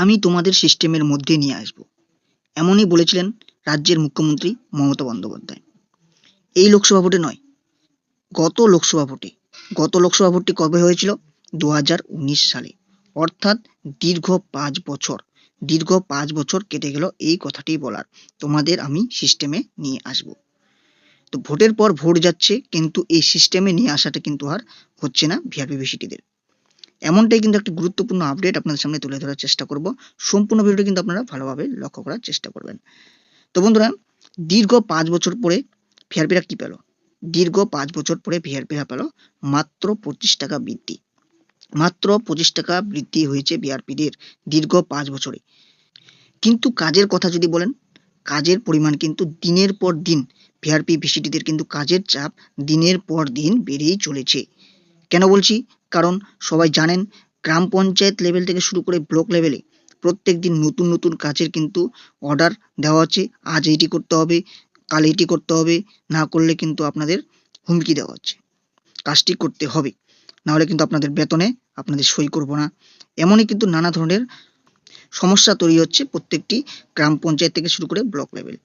আমি তোমাদের সিস্টেমের মধ্যে নিয়ে আসব। এমনই বলেছিলেন রাজ্যের মুখ্যমন্ত্রী মমতা বন্দ্যোপাধ্যায়। এই লোকসভা ভোটে নয়, গত লোকসভা ভোটে, গত লোকসভা ভোটটি কবে হয়েছিল? দু হাজার উনিশ সালে। অর্থাৎ দীর্ঘ পাঁচ বছর, দীর্ঘ পাঁচ বছর কেটে গেল এই কথাটি বলার। তোমাদের আমি সিস্টেমে নিয়ে আসব। তো ভোটের পর ভোট যাচ্ছে, কিন্তু এই সিস্টেমে নিয়ে আসাটা কিন্তু আর হচ্ছে না ভিআরপি ভিসিটিদের। এমনটাই কিন্তু একটি গুরুত্বপূর্ণ আপডেট আপনাদের সামনে তুলে ধরার চেষ্টা করব। সম্পূর্ণ ভিডিওটি কিন্তু আপনারা ভালোভাবে লক্ষ্য করার চেষ্টা করবেন। তো বন্ধুরা, দীর্ঘ পাঁচ বছর পরে ভিআরপিরা কি পেল? দীর্ঘ পাঁচ বছর পরে ভিআরপিরা পেল মাত্র পঁচিশ টাকা বৃদ্ধি। মাত্র পঁচিশ টাকা বৃদ্ধি হয়েছে ভিআরপিদের দীর্ঘ পাঁচ বছরে। কিন্তু কাজের কথা যদি বলেন, কাজের পরিমাণ কিন্তু দিনের পর দিন ভিআরপি ভিসিটিদের কিন্তু কাজের চাপ দিনের পর দিন বেড়েই চলেছে। কেন বলছি? কারণ সবাই জানেন গ্রাম পঞ্চায়েত লেভেল থেকে শুরু করে ব্লক লেভেলে প্রত্যেক দিন নতুন নতুন কাজের কিন্তু অর্ডার দেওয়া হচ্ছে আজ এইটি করতে হবে, কাল এইটি করতে হবে, না করলে কিন্তু আপনাদের হুমকি দেওয়া হচ্ছে। কাজটি করতে হবে নাহলে কিন্তু আপনাদের বেতনে আপনাদের সই করব না। এমনই কিন্তু নানা ধরনের সমস্যা তৈরি হচ্ছে প্রত্যেকটি গ্রাম পঞ্চায়েত থেকে শুরু করে ব্লক লেভেল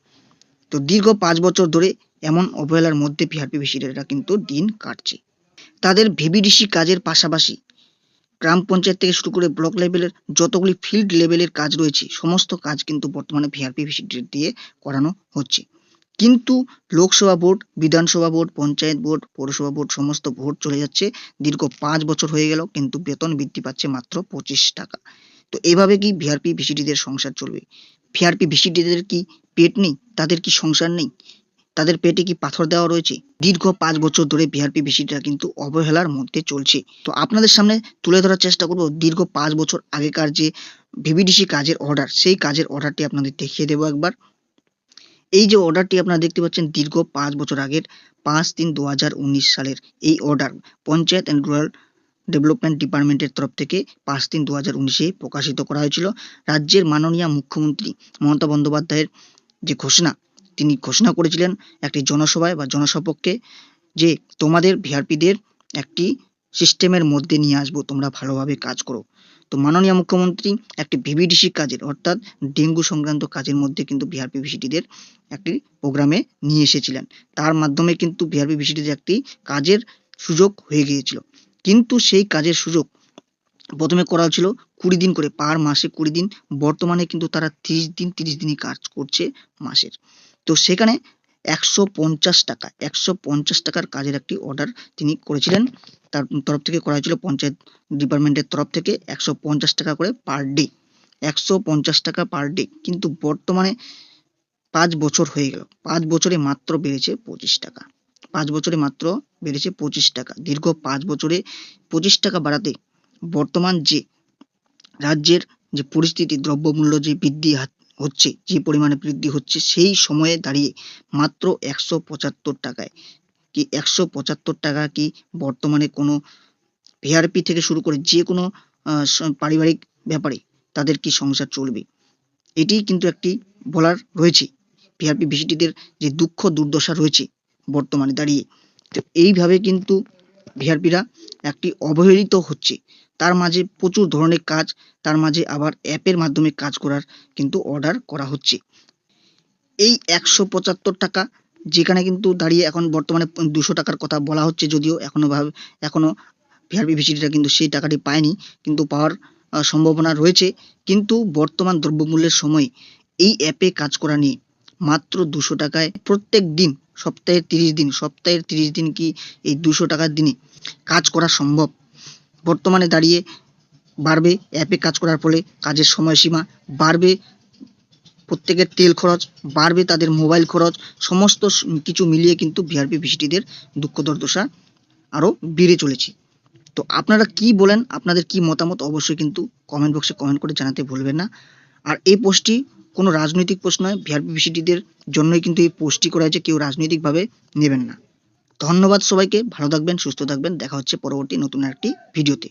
তো দীর্ঘ পাঁচ বছর ধরে এমন অবহেলার মধ্যে ভিআরপি ভিসিডাররা কিন্তু দিন কাটছে। তাদের ভিভিডিসি কাজের পাশাপাশি গ্রাম পঞ্চায়েত থেকে শুরু করে ব্লক লেভেলের যতগুলি ফিল্ড লেভেলের কাজ রয়েছে, সমস্ত কাজ কিন্তু বর্তমানে ভিআরপি ভিসিডির দিয়ে করানো হচ্ছে। কিন্তু Lok Sabha vote, Vidhan Sabha vote, panchayat vote, পৌরসভা ভোট সমস্ত ভোট চলে যাচ্ছে। দীর্ঘ পাঁচ বছর হয়ে গেল, কিন্তু বেতন বৃদ্ধি পাচ্ছে মাত্র পঁচিশ টাকা। তো এভাবে কি ভিআরপি ভিসিডিদের সংসার চলবে? ভিআরপি ভিসিডিদের কি পেট নেই? তাদের কি সংসার নেই? তাদের পেটে কি পাথর দেওয়া রয়েছে? দীর্ঘ পাঁচ বছর ধরে ভিআরপি ভিসিডিরা কিন্তু অবহেলার মধ্যে চলছে। তো আপনাদের সামনে তুলে ধরার চেষ্টা করব দীর্ঘ পাঁচ বছর আগেকার যে ভিভিডিসি কাজের অর্ডার সেই কাজের অর্ডারটি আপনাদের দেখিয়ে দেবো একবার। এই যে অর্ডারটি আপনারা দেখতে পাচ্ছেন, দীর্ঘ পাঁচ বছর আগের পাঁচ তিন দু সালের এই order panchayat and rural development ডিপার্টমেন্টের তরফ থেকে পাঁচ তিন দু হাজার উনিশে প্রকাশিত করা হয়েছিল। রাজ্যের মাননীয় মুখ্যমন্ত্রী মমতা বন্দ্যোপাধ্যায়ের যে ঘোষণা তিনি ঘোষণা করেছিলেন একটি জনসভায় বা জনসপক্ষে যে তোমাদের ভিআরপিদের একটি সিস্টেমের মধ্যে নিয়ে আসব, তোমরা ভালোভাবে কাজ করো। তো মাননীয় মুখ্যমন্ত্রী একটি ভিভিডিসি কাজের, অর্থাৎ ডেঙ্গু সংক্রান্ত কাজের মধ্যে কিন্তু ভিআরপি ভিসিটিদের একটি প্রোগ্রামে নিয়ে এসেছিলেন। তার মাধ্যমে কিন্তু ভিআরপি ভিসিটিদের একটি কাজের সুযোগ হয়ে গিয়েছিল। কিন্তু সেই কাজের সুযোগ প্রথমে করা ছিল কুড়ি দিন করে, পার মাসে কুড়ি দিন। বর্তমানে কিন্তু তারা তিরিশ দিন, তিরিশ দিনই কাজ করছে মাসের। তো সেখানে একশো পঞ্চাশ টাকা, একশো পঞ্চাশ টাকার কাজের একটি অর্ডার তিনি করেছিলেন। তার তরফ থেকে করা হয়েছিল পঞ্চায়েত ডিপার্টমেন্টের তরফ থেকে একশো পঞ্চাশ টাকা করে পার ডে একশো পঞ্চাশ টাকা পার ডে কিন্তু বর্তমানে পাঁচ বছর হয়ে গেল, পাঁচ বছরে মাত্র বেড়েছে পঁচিশ টাকা, পাঁচ বছরে মাত্র বেড়েছে পঁচিশ টাকা। দীর্ঘ পাঁচ বছরে পঁচিশ টাকা বাড়াতে বর্তমান যে রাজ্যের যে পরিস্থিতি, দ্রব্যমূল্য যে বৃদ্ধি হচ্ছে, যে পরিমাণে বৃদ্ধি হচ্ছে, সেই সময়ে দাঁড়িয়ে মাত্র একশো পঁচাত্তর টাকায়। কি একশো পঁচাত্তর টাকা কি বর্তমানে কোনো ভিআরপি থেকে শুরু করে যে কোনো পারিবারিক ব্যাপারে তাদের কি সংসার চলবে? এটি কিন্তু একটি বলার রয়েছে। ভিআরপি ভিসিটিদের যে দুঃখ দুর্দশা রয়েছে বর্তমানে দাঁড়িয়ে। তো এইভাবে কিন্তু ভিআরপিরা একটি অবহেলিত হচ্ছে। তার মাঝে প্রচুর ধরনের কাজ, তার মাঝে আবার অ্যাপের মাধ্যমে কাজ করার কিন্তু অর্ডার করা হচ্ছে। এই একশো পঁচাত্তর টাকা, যেখানে কিন্তু দাঁড়িয়ে এখন বর্তমানে দুশো টাকার কথা বলা হচ্ছে যদিও এখনও ভাবে, এখনও ভিআরপি ভিসিটিরা কিন্তু সেই টাকাটি পায়নি, কিন্তু পাওয়ার সম্ভাবনা রয়েছে। কিন্তু বর্তমান দ্রব্যমূল্যের সময় এই অ্যাপে কাজ করা নিয়ে মাত্র দুশো টাকায় প্রত্যেক দিন সপ্তাহের তিরিশ দিন সপ্তাহের তিরিশ দিন কি এই দুশো টাকার দিনে কাজ করা সম্ভব? বর্তমানে দাঁড়িয়ে বাড়বে অ্যাপে কাজ করার ফলে কাজের সময়সীমা বাড়বে, প্রত্যেকের তেল খরচ বাড়বে, তাদের মোবাইল খরচ, সমস্ত কিছু মিলিয়ে কিন্তু ভিআরপি ভিসিটিদের দুঃখ দুর্দশা আরও বেড়ে চলেছে। তো আপনারা কি বলেন, আপনাদের কি মতামত অবশ্যই কিন্তু কমেন্ট বক্সে কমেন্ট করে জানাতে ভুলবেন না। আর এই পোস্টটি কোনো রাজনৈতিক পোস্ট নয়। ভিআরপি ভিসিটিদের জন্যই কিন্তু এই পোস্টটি করা হয়েছে। কেউ রাজনৈতিকভাবে নেবেন না। ধন্যবাদ সবাইকে। ভালো থাকবেন, সুস্থ থাকবেন। দেখা হচ্ছে পরবর্তী নতুন একটি ভিডিওতে।